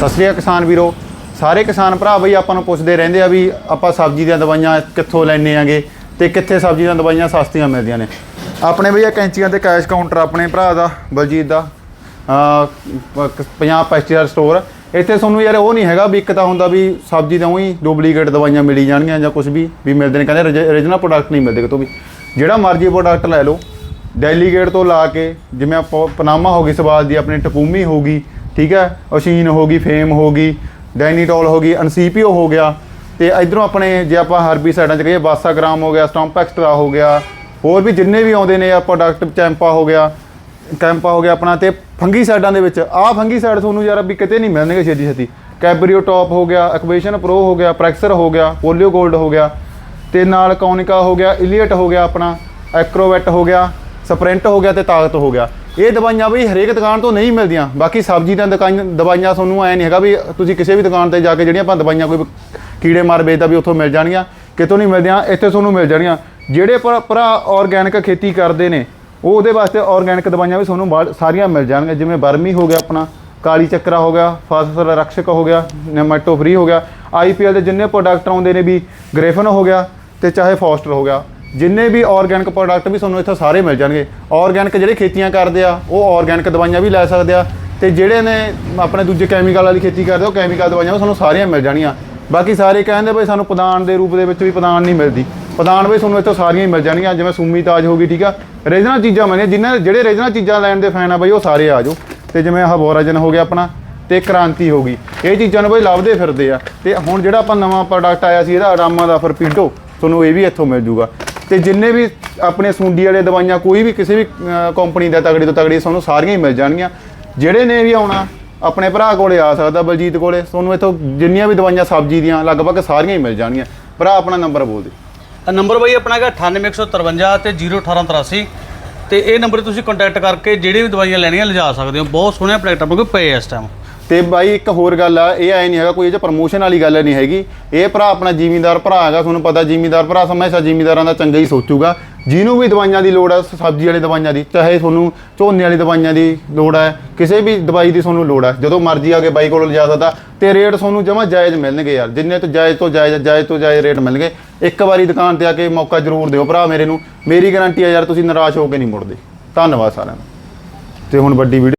ਸਤਿ ਸ੍ਰੀ ਅਕਾਲ ਕਿਸਾਨ ਵੀਰੋ। ਸਾਰੇ ਕਿਸਾਨ ਭਰਾ ਬਈ ਆਪਾਂ ਨੂੰ ਪੁੱਛਦੇ ਰਹਿੰਦੇ ਆ ਵੀ ਆਪਾਂ ਸਬਜ਼ੀ ਦੀਆਂ ਦਵਾਈਆਂ ਕਿੱਥੋਂ ਲੈਣੇ ਆਂਗੇ ਤੇ ਕਿੱਥੇ ਸਬਜ਼ੀ ਦੀਆਂ ਦਵਾਈਆਂ ਸਸਤੀਆਂ ਮਿਲਦੀਆਂ ਨੇ। ਆਪਣੇ ਬਈ ਇਹ ਕੈਂਚੀਆਂ ਤੇ ਕੈਸ਼ ਕਾਊਂਟਰ ਆਪਣੇ ਭਰਾ ਦਾ, ਬਲਜੀਤ ਦਾ। Punjab pesticide store. ਇੱਥੇ ਤੁਹਾਨੂੰ ਯਾਰ ਉਹ ਨਹੀਂ ਹੈਗਾ ਵੀ ਇੱਕ ਤਾਂ ਹੁੰਦਾ ਵੀ ਸਬਜ਼ੀ ਦਾ ਉਹੀ ਡੁਪਲੀਕੇਟ ਦਵਾਈਆਂ ਮਿਲੀ ਜਾਣਗੀਆਂ ਜਾਂ ਕੁਝ ਵੀ ਵੀ ਮਿਲਦੇ ਨੇ। ਕਹਿੰਦੇ origignal ਪ੍ਰੋਡਕਟ ਨਹੀਂ ਮਿਲਦੇ ਕਿਤੋਂ ਵੀ। ਜਿਹੜਾ ਮਰਜ਼ੀ ਪ੍ਰੋਡਕਟ ਲੈ ਲਓ। ਡੈਲੀਗੇਟ ਤੋਂ ਲਾ ਕੇ, ਜਿਵੇਂ ਆਪਾਂ ਪਨਾਮਾ ਹੋ ਗਈ ਸਵਾਦ ਦੀ, ਆਪਣੀ ਟਕੂਮੀ ਹੋ ਗਈ ਠੀਕ ਹੈ? ਓਸ਼ੀਨ ਹੋ ਗਈ ਫੇਮ ਹੋ ਗਈ ਡੈਨੀਟੋਲ ਹੋ ਗਈ ਅਨਸੀਪੀਓ ਹੋ ਗਿਆ। ਤੇ ਇਧਰੋਂ ਆਪਣੇ ਜੇ ਆਪਾਂ ਹਰਬੀ ਸਾਈਡਾਂ 'ਚ ਕਹੀਏ ਬਾਸਾਗ੍ਰਾਮ ਹੋ ਗਿਆ ਸਟੰਪ ਐਕਸਟਰਾ ਹੋ ਗਿਆ, ਹੋਰ ਵੀ ਜਿੰਨੇ ਵੀ ਆਉਂਦੇ ਨੇ, ਆ ਪ੍ਰੋਡਕਟ ਚੈਂਪਾ ਹੋ ਗਿਆ ਕੈਂਪਾ ਹੋ ਗਿਆ ਆਪਣਾ ਤੇ ਫੰਗੀ ਸਾਈਡਾਂ ਦੇ ਵਿੱਚ, ਆਹ ਫੰਗੀ ਸਾਈਡ ਤੁਹਾਨੂੰ ਯਾਰ ਵੀ ਕਿਤੇ ਨਹੀਂ ਮਿਲਣਗੇ ਛੇਤੀ ਛੇਤੀ। ਕੈਬਰੀਓ ਟੌਪ ਹੋ ਗਿਆ ਐਕਵੇਸ਼ਨ ਪ੍ਰੋ ਹੋ ਗਿਆ ਪ੍ਰੈਕਸਰ ਹੋ ਗਿਆ ਪੋਲੀਓ 골ਡ ਹੋ ਗਿਆ, ਤੇ ਨਾਲ ਕੌਨਿਕਾ ਹੋ ਗਿਆ ਇਲੀਅਟ ਹੋ ਗਿਆ ਆਪਣਾ ਐਕਰੋਵੈਟ ਹੋ ਗਿਆ ਸਪ੍ਰਿੰਟ ਹੋ ਗਿਆ ਤੇ ਤਾਕਤ ਹੋ ਗਿਆ। ਇਹ ਦਵਾਈਆਂ ਵੀ ਹਰੇਕ ਦੁਕਾਨ ਤੋਂ ਨਹੀਂ ਮਿਲਦੀਆਂ। ਬਾਕੀ ਸਬਜ਼ੀ ਦੀਆਂ ਦੁਕਾਨ ਦਵਾਈਆਂ ਤੁਹਾਨੂੰ ਐ ਨਹੀਂ ਹੈਗਾ ਵੀ ਤੁਸੀਂ ਕਿਸੇ ਵੀ ਦੁਕਾਨ ਤੇ ਜਾ ਕੇ ਜਿਹੜੀਆਂ ਆਪਾਂ ਦਵਾਈਆਂ ਕੋਈ ਕੀੜੇ ਮਾਰ ਵੇਚਦਾ ਵੀ ਉੱਥੋਂ ਮਿਲ ਜਾਣਗੀਆਂ, ਕਿਤੋਂ ਨਹੀਂ ਮਿਲਦੀਆਂ, ਇੱਥੇ ਤੁਹਾਨੂੰ ਮਿਲ ਜਾਣਗੀਆਂ। ਜਿਹੜੇ ਭਰਾ- ਭਰਾ ਆਰਗੈਨਿਕ ਖੇਤੀ ਕਰਦੇ ਨੇ, ਉਹ ਉਹਦੇ ਵਾਸਤੇ ਆਰਗੈਨਿਕ ਦਵਾਈਆਂ ਵੀ ਤੁਹਾਨੂੰ ਬਾਹਰ ਸਾਰੀਆਂ ਮਿਲ ਜਾਣਗੀਆਂ। ਜਿਵੇਂ ਬਰਮੀ ਹੋ ਗਿਆ ਆਪਣਾ, ਕਾਲੀ ਚੱਕਰਾ ਹੋ ਗਿਆ ਫਾਸਫੋਰਸ ਰਕਸ਼ਕ ਹੋ ਗਿਆ ਨੈਮੈਟੋ ਫ੍ਰੀ ਹੋ ਗਿਆ। ਆਈਪੀਐਲ ਦੇ ਜਿੰਨੇ ਪ੍ਰੋਡਕਟ ਆਉਂਦੇ ਨੇ ਵੀ ਗ੍ਰੇਫਨ ਹੋ ਗਿਆ ਤੇ ਚਾਹੇ ਫੋਸਟਰ ਹੋ ਗਿਆ। ਜਿੰਨੇ ਵੀ ਆਰਗੈਨਿਕ ਪ੍ਰੋਡਕਟ ਵੀ ਤੁਹਾਨੂੰ ਇੱਥੇ ਸਾਰੇ ਮਿਲ ਜਾਣਗੇ। ਆਰਗੈਨਿਕ ਜਿਹੜੇ ਖੇਤੀਆਂ ਕਰਦੇ ਆ, ਉਹ ਆਰਗੈਨਿਕ ਦਵਾਈਆਂ ਵੀ ਲੈ ਸਕਦੇ ਆ। ਤੇ ਜਿਹੜੇ ਨੇ ਆਪਣੇ ਦੂਜੇ ਕੈਮੀਕਲ ਵਾਲੀ ਖੇਤੀ ਕਰਦੇ ਉਹ ਕੈਮੀਕਲ ਦਵਾਈਆਂ ਵੀ ਤੁਹਾਨੂੰ ਸਾਰੀਆਂ ਮਿਲ ਜਾਣੀਆਂ। ਬਾਕੀ ਸਾਰੇ ਕਹਿੰਦੇ ਬਈ ਸਾਨੂੰ ਪ੍ਰਦਾਨ ਦੇ ਰੂਪ ਦੇ ਵਿੱਚ ਵੀ ਪਦਾਨ ਨਹੀਂ ਮਿਲਦੀ। ਪਦਾਨ ਬਈ ਤੁਹਾਨੂੰ ਇੱਥੋਂ ਸਾਰੀਆਂ ਹੀ ਮਿਲ ਜਾਣਗੀਆਂ, ਜਿਵੇਂ ਸੂਮੀ ਤਾਜ ਹੋ ਗਈ, ਠੀਕ ਆ? ਰੀਜਨਲ ਚੀਜ਼ਾਂ ਮਿਲਣੀਆਂ ਜਿਨ੍ਹਾਂ ਜਿਹੜੇ ਰੇਜਨਲ ਚੀਜ਼ਾਂ ਲੈਣ ਦੇ ਫੈਨ ਆ ਬਈ, ਉਹ ਸਾਰੇ ਆ ਜਾਓ। ਤੇ ਜਿਵੇਂ ਆਹ ਬੋਰਾਜਨ ਹੋ ਗਿਆ ਆਪਣਾ, ਤੇ ਕ੍ਰਾਂਤੀ ਹੋ ਗਈ। ਇਹ ਚੀਜ਼ਾਂ ਨੂੰ ਬਈ ਲੱਭਦੇ ਫਿਰਦੇ ਆ। ਤੇ ਹੁਣ ਜਿਹੜਾ ਆਪਾਂ ਨਵਾਂ ਪ੍ਰੋਡਕਟ ਆਇਆ ਸੀ, ਇਹਦਾ ਆਰਾਮਾ ਦਾ ਫਰਪੀਡੋ ਤੁਹਾਨੂੰ ਇਹ ਵੀ ਇੱਥੋਂ ਮਿਲ ਜੂਗਾ। ਤੇ ਜਿੰਨੇ ਵੀ ਆਪਣੇ ਸੁੰਡੀ ਵਾਲੇ ਦਵਾਈਆਂ ਕੋਈ ਵੀ ਕਿਸੇ ਵੀ ਕੰਪਨੀ ਦਾ ਤਗੜੀ ਤੋਂ ਤਗੜੀ ਤੁਹਾਨੂੰ ਸਾਰੀਆਂ ਹੀ ਮਿਲ ਜਾਣਗੀਆਂ। ਜਿਹੜੇ ਨੇ ਵੀ ਆਉਣਾ, ਆਪਣੇ ਭਰਾ ਕੋਲੇ ਆ ਸਕਦਾ, ਬਲਜੀਤ ਕੋਲੇ। ਤੁਹਾਨੂੰ ਇੱਥੋਂ ਜਿੰਨੀਆਂ ਵੀ ਦਵਾਈਆਂ ਸਬਜ਼ੀ ਦੀਆਂ, ਲਗਭਗ ਸਾਰੀਆਂ ਹੀ ਮਿਲ ਜਾਣਗੀਆਂ। ਭਰਾ, ਆਪਣਾ ਨੰਬਰ ਬੋਲ ਦੇ ਨੰਬਰ ਬਾਈ ਆਪਣਾ ਹੈਗਾ 98153 ਤੇ 01883 ਤੇ ਇਹ ਨੰਬਰ ਤੁਸੀਂ ਕੰਟੈਕਟ ਕਰਕੇ ਜਿਹੜੀ ਵੀ ਦਵਾਈਆਂ ਲੈਣੀਆਂ, ਲਿਜਾ ਸਕਦੇ ਹੋ। ਬਹੁਤ ਸੋਹਣੇ ਪ੍ਰੋਡਕਟ ਆਪਣੇ ਕੋਲ ਪਏ ਇਸ ਟਾਈਮ ਤੇ ਬਾਈ ਇੱਕ ਹੋਰ ਗੱਲ ਆ, ਇਹ ਐ ਨਹੀਂ ਹੈਗਾ, ਕੋਈ ਇਹ ਚ ਪ੍ਰਮੋਸ਼ਨ ਵਾਲੀ ਗੱਲ ਨਹੀਂ ਹੈਗੀ। ਇਹ ਭਰਾ ਆਪਣਾ ਜ਼ਿਮੀਂਦਾਰ ਭਰਾ ਹੈਗਾ, ਤੁਹਾਨੂੰ ਪਤਾ ਜ਼ਿਮੀਂਦਾਰ ਭਰਾ ਹਮੇਸ਼ਾ ਜ਼ਿਮੀਂਦਾਰਾਂ ਦਾ ਚੰਗਾ ਹੀ ਸੋਚੂਗਾ। ਜਿਹਨੂੰ ਵੀ ਦਵਾਈਆਂ ਦੀ ਲੋੜ ਹੈ ਸਬਜ਼ੀ ਵਾਲੀ ਦਵਾਈਆਂ ਦੀ, ਚਾਹੇ ਤੁਹਾਨੂੰ ਝੋਨੇ ਵਾਲੀ ਦਵਾਈਆਂ ਦੀ ਲੋੜ ਹੈ ਕਿਸੇ ਵੀ ਦਵਾਈ ਦੀ ਤੁਹਾਨੂੰ ਲੋੜ ਹੈ ਜਦੋਂ ਮਰਜ਼ੀ ਆ ਕੇ ਬਾਈ ਕੋਲ ਲਿਜਾ ਸਕਦਾ, ਤੇ ਰੇਟ ਤੁਹਾਨੂੰ ਜਮਾ ਜਾਇਜ਼ ਮਿਲਣਗੇ ਯਾਰ, ਜਿੰਨੇ ਤੋਂ ਜਾਇਜ਼ ਤੋਂ ਜਾਇਜ਼ ਜਾਇਜ਼ ਤੋਂ ਜਾਇਜ਼ ਰੇਟ ਮਿਲਣਗੇ। ਇੱਕ ਵਾਰੀ ਦੁਕਾਨ ਤੇ ਆ ਕੇ ਮੌਕਾ ਜ਼ਰੂਰ ਦਿਓ ਭਰਾ ਮੇਰੇ ਨੂੰ। ਮੇਰੀ ਗਾਰੰਟੀ ਹੈ ਯਾਰ, ਤੁਸੀਂ ਨਿਰਾਸ਼ ਹੋ ਕੇ ਨਹੀਂ ਮੁੜਦੇ। ਧੰਨਵਾਦ ਸਾਰਿਆਂ ਦਾ। ਤੇ ਹੁਣ ਵੱਡੀ ਵੀਡੀਓ